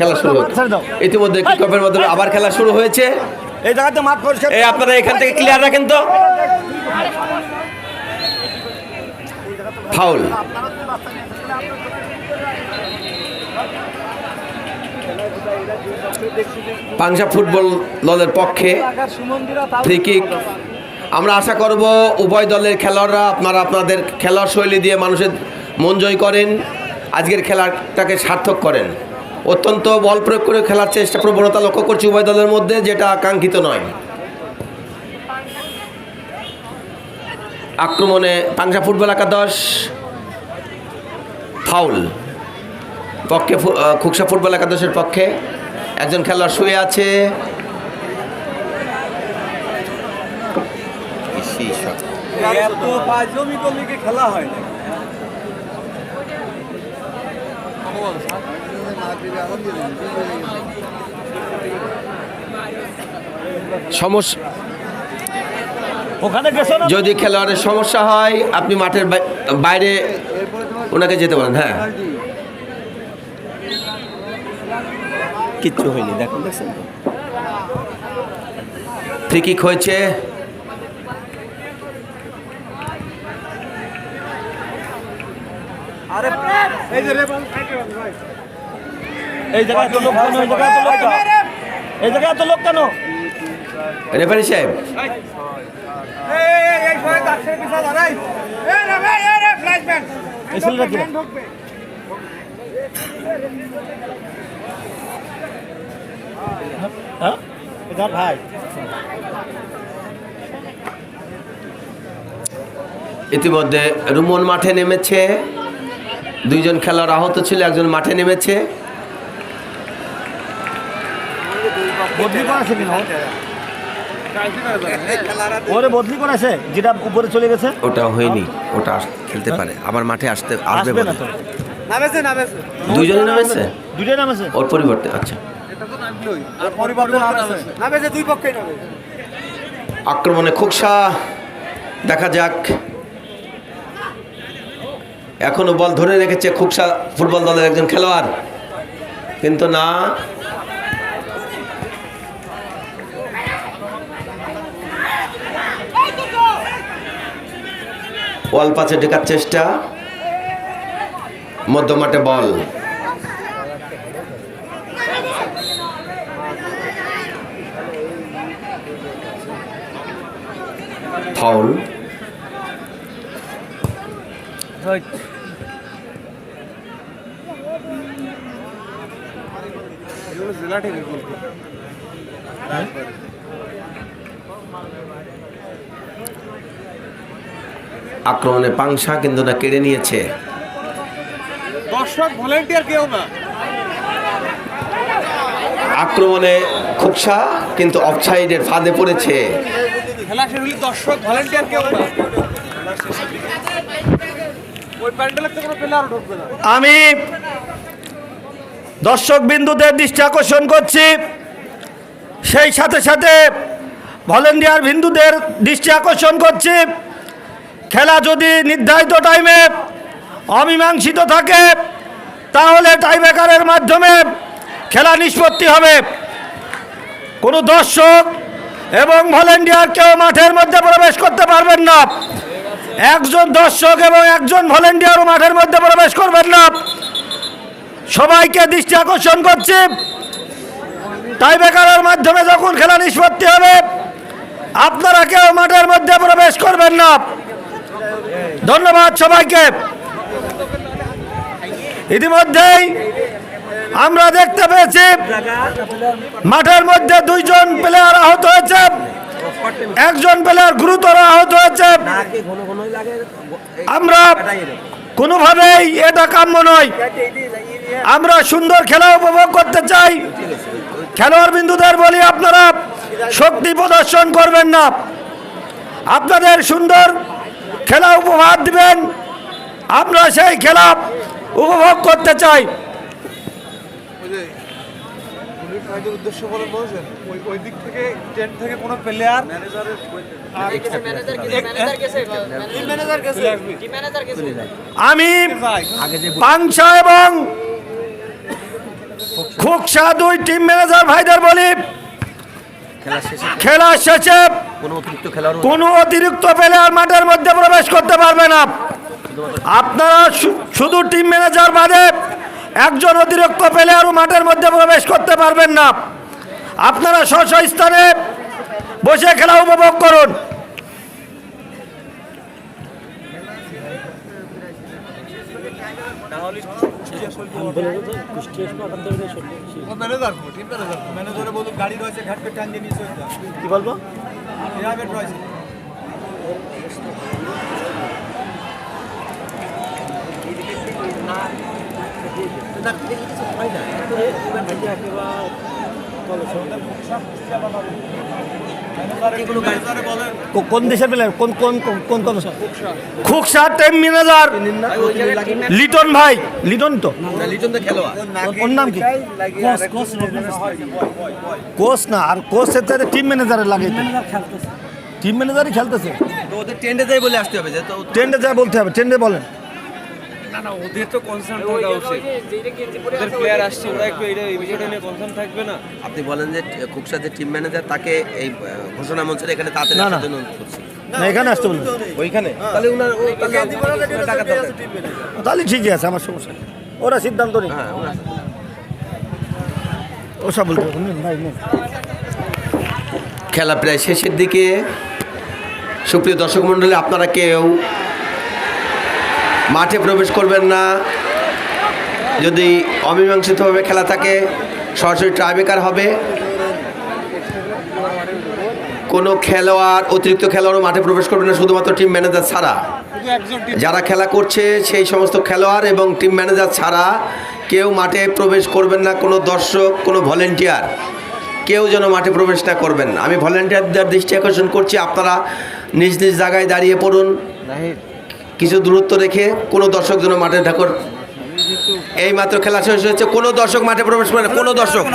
খেলা শুরু ইতিমধ্যে কিকঅফের মাধ্যমে আবার খেলা শুরু হয়েছে। এই জায়গাতে মাঠ পরিষ্কার এই আপনারা এখান থেকে ক্লিয়ার রাখেন তো। ফাউল পাংশা ফুটবল দলের পক্ষে ফ্রি কিক আমরা আশা করব উভয় দলের খেলোয়াড়রা আপনারা আপনাদের খেলার শৈলী দিয়ে মানুষের মন জয় করেন। আজকের খেলাটাকে সার্থক করেন। অত্যন্ত বল প্রয়োগ করে খেলার চেষ্টা প্রবণতা লক্ষ্য করছি উভয় দলের মধ্যে যেটা আকাঙ্ক্ষিত নয়। আক্রমণে পাংশা ফুটবল একাদশ ফাউল। পক্ষে খুকসা ফুটবল একাদশের পক্ষে একজন খেলোয়াড় শুয়ে আছে। খেলা হয় না সমস্যা যদি খেলোয়াড়ের সমস্যা হয় আপনি মাঠের বাইরে ওনাকে যেতে পারেন হ্যাঁ। কিচ্ছু হয়নি দেখুন। দেখছেন ফ্রি কিক হয়েছে। এই জায়গায় তো লোক কেন এই জায়গায় তো লোক এই জায়গায় তো লোক কেন রেফারি সাহেব এই ছেলেটা কি হ্যাঁ এটার ভাই ইতিমধ্যে রুমন মাঠে নেমেছে দুইজন খেলোয়াড় আহত ছিল একজন মাঠে নেমেছে। ওরে বদলি করেছে যেটা উপরে চলে গেছে? ওটা হয়নি ওটা খেলতে পারে আবার মাঠে আসতে আসবে না বোধহয়। তো। নামেছে নামেছে। দুইজনই নামেছে? দুটোই নামেছে। ওর পরিবর্তে আচ্ছা। পরিবর্তন নামেছে। নামেছে দুই পক্ষেই নামেছে। আক্রমণে খুকসা দেখা যাক। এখনও বল ধরে রেখেছে খুকসা ফুটবল দলের একজন খেলোয়াড়। কিন্তু না। ওয়াল পাশে ঢেকার চেষ্টা। মধ্যমাঠে বল। ফাউল। জেলা আক্রমণে পাংশা কিন্তু না কেড়ে নিয়েছে। দর্শক ভলেন্টিয়ার কেউ না। আক্রমণে খুকসা কিন্তু অফসাইডের ফাঁদে পড়েছে। খেলা দর্শক ভলেন্টিয়ার কেউ না ওই প্যান্ডেলের তো কোনো প্লেয়ারও ঢুকবে না আমি দর্শক বিন্দুদের দৃষ্টি আকর্ষণ করছি। সেই সাথে সাথে ভলেন্টিয়ার বিন্দুদের দৃষ্টি আকর্ষণ করছি। খেলা যদি নির্ধারিত টাইমে অমীমাংসিত থাকে, তাহলে টাইব্রেকারের মাধ্যমে খেলা নিষ্পত্তি হবে। কোনো দর্শক এবং ভলেন্টিয়ার কেউ মাঠের মধ্যে প্রবেশ করতে পারবেন না। একজন দর্শক এবং একজন ভলেন্টিয়ারও মাঠের মধ্যে প্রবেশ করবেন না। সবাইকে দৃষ্টি আকর্ষণ করছি। টাইব্রেকারের মাধ্যমে যখন খেলা নিষ্পত্তি হবে, আপনারা কেউ মাঠের মধ্যে প্রবেশ করবেন না। ধন্যবাদ সবাইকে। ইতিমধ্যেই আমরা দেখতে পেয়েছি, মাঠের মধ্যে দুইজন প্লেয়ার আহত হয়েছে। একজন প্লেয়ার গুরুতর আহত হয়েছে। আমরা কোনোভাবেই এটা কাম্য নয়। আমরা সুন্দর খেলা উপভোগ করতে চাই। খেলোয়াড় বিন্দুদের বলি আপনারা শক্তি প্রদর্শন করবেন না। আপনাদের সুন্দর খেলা উপহার দিবেন। আমরা সেই খেলা উপভোগ করতে চাই। ভাইদের উদ্দেশ্য বলে বলছেন ওই ওই দিক থেকে টেন্ট থেকে কোনো প্লেয়ার আমি পাংশা এবং খুকসা দুই টিম ম্যানেজার ভাইদের বলি। খেলা শেষে খেলা শেষে কোনো অতিরিক্ত খেলোয়াড় কোনো অতিরিক্ত প্লেয়ার মাঠের মধ্যে প্রবেশ করতে পারবে না। আপনারা শুধু টিম ম্যানেজার বাদে একজন অতিরিক্ত পেলে প্লেয়ারও মাঠের মধ্যে প্রবেশ করতে পারবেন না। আপনারা স্ব স্থানে বসে খেলা উপভোগ করুন। ম্যানেজার টিম ম্যানেজার ম্যানেজারে বলুন গাড়ি রয়েছে ঘাট পে টান দিয়ে নিয়ে চলে কোন দেশের প্লেয়ার? কোন কোন কোন কোন কোন খুকসা টিম ম্যানেজার লিটন ভাই। লিটন তো? লিটন দা খেলোয়াড়। ওর- নাম কি? কোচ না আর কোচের চাইতে টিম ম্যানেজারের লাগে। টিম ম্যানেজারই খেলতেছে। তো ওদের টেন্ডে যাই বলে আসতে হবে যে তো ট্রেন্ডে বলতে হবে ট্রেন্ডে বলেন। না না ওদের তো কনসার্ন থাকা উচিত। ওদের প্লেয়ার আসছে ওরা একটু এইটা এই বিষয়টা নিয়ে কনসার্ন থাকবে না। আপনি বলেন যে খুকসা যে টিম ম্যানেজার তাকে এই ঘোষণা মঞ্চের এখানে তাড়াতাড়ি না, এখানে আসতে বলুন। ওইখানে? তাহলে উনার তাহলে ঠিকই আছে আমার সমস্যা ওরা সিদ্ধান্ত নেই হ্যাঁ ওসব বলতে ভাই খেলা প্রায় শেষের দিকে। সুপ্রিয় দর্শক মণ্ডলী আপনারা কেউ মাঠে প্রবেশ করবেন না। যদি অমীমাংসিতভাবে খেলা থাকে, সরাসরি ট্রাইবেকার হবে। কোনো খেলোয়াড়, অতিরিক্ত খেলোয়াড়ও মাঠে প্রবেশ করবে না, শুধুমাত্র টিম ম্যানেজার ছাড়া। যারা খেলা করছে, সেই সমস্ত খেলোয়াড় এবং টিম ম্যানেজার ছাড়া কেউ মাঠে প্রবেশ করবেন না, কোনো দর্শক, কোনো ভলেন্টিয়ার কেউ যেন মাঠে প্রবেশ না। করবেন আমি ভলেন্টিয়ারদের দৃষ্টি আকর্ষণ করছি, আপনারা নিজ নিজ জায়গায় দাঁড়িয়ে পড়ুন। কিছু দূরত্ব রেখে কোনো দর্শক যেন মাঠে ঠাকুর এই মাত্র খেলা শেষ হয়েছে। কোনো দর্শক মাঠে প্রবেশ করে না, কোনো দর্শক।